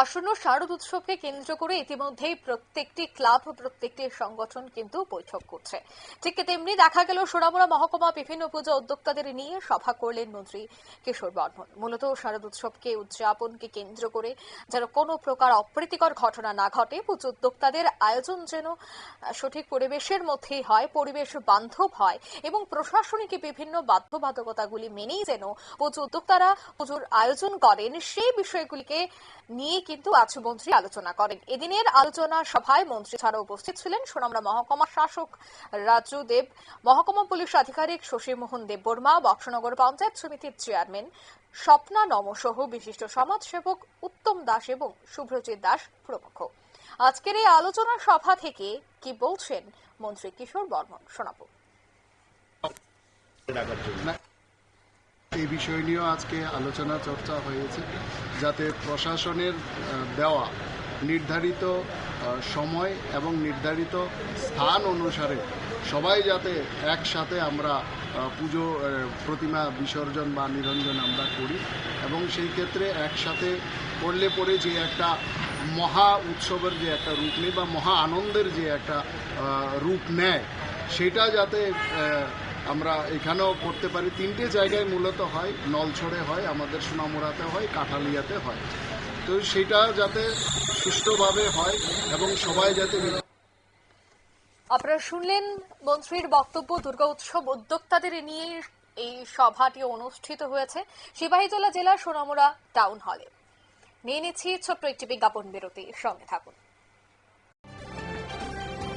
আসন্ন শারদ উৎসবকে কেন্দ্র করে ইতিমধ্যেই প্রত্যেকটি ক্লাব প্রত্যেকটি সংগঠন কিন্তু বৈঠক করছে। ঠিক তেমনি দেখা গেল সোনামুড়া মহকুমা বিভিন্ন পুজো উদ্যোক্তাদের নিয়ে সভা করলেন মন্ত্রী কিশোর বর্মন। মূলত শারদ উৎসবকে উদযাপনকে কেন্দ্র করে যেন কোনো প্রকার অপ্রীতিকর ঘটনা না ঘটে, পুজো উদ্যোক্তাদের আয়োজন যেন সঠিক পরিবেশের মধ্যেই হয়, পরিবেশ বান্ধব হয় এবং প্রশাসনিক বিভিন্ন বাধ্যবাধকতাগুলি মেনেই যেন পুজো উদ্যোক্তারা পুজোর আয়োজন করেন, সেই বিষয়গুলিকে নিয়ে কিন্তু আজ মন্ত্রী আলোচনা করেন। এদিনের আলোচনা সভায় মন্ত্রী ছাড়া উপস্থিত ছিলেন সোনামরা মহকুমা শাসক রাজু দেব, মহকুমা পুলিশ আধিকারিক শশীমোহন দেববর্মা, বক্সনগর পঞ্চায়েত সমিতির চেয়ারম্যান স্বপ্না নম সহ বিশিষ্ট সমাজসেবক উত্তম দাস এবং শুভ্রজিৎ দাস প্রমুখ। আজকের এই আলোচনা সভা থেকে কি বলছেন মন্ত্রী কিশোর বর্মন? শোনাবো। এই বিষয় নিয়েও আজকে আলোচনা, চর্চা হয়েছে। যাতে প্রশাসনের দেওয়া নির্ধারিত সময় এবং নির্ধারিত স্থান অনুসারে সবাই যাতে একসাথে আমরা পুজো প্রতিমা বিসর্জন বা নিরঞ্জন আমরা করি এবং সেই ক্ষেত্রে একসাথে করলে পরে যে একটা মহা উৎসবের যে একটা রূপ নেই বা মহা আনন্দের যে একটা রূপ নেয়, সেটা যাতে আমরা এখানেও করতে পারি। তিনটে জায়গায় মূলত হয়। নলছড়ে হয়, আমাদের সোনামুড়াতে হয়, কাঠালিয়াতে হয়। তো সেটা যাতে সুষ্ঠুভাবে হয় এবং সবাই যাতে আপনারা শুনলেন মন্ত্রীর বক্তব্য, দুর্গা উৎসব উদ্যোক্তাদের নিয়ে এই সভাটি অনুষ্ঠিত হয়েছে সিপাহীজলা জেলার সোনামুড়া টাউন হলে। নিয়ে নিচ্ছি ছোট্ট একটি বিজ্ঞাপন বিরতি সঙ্গে থাকুন।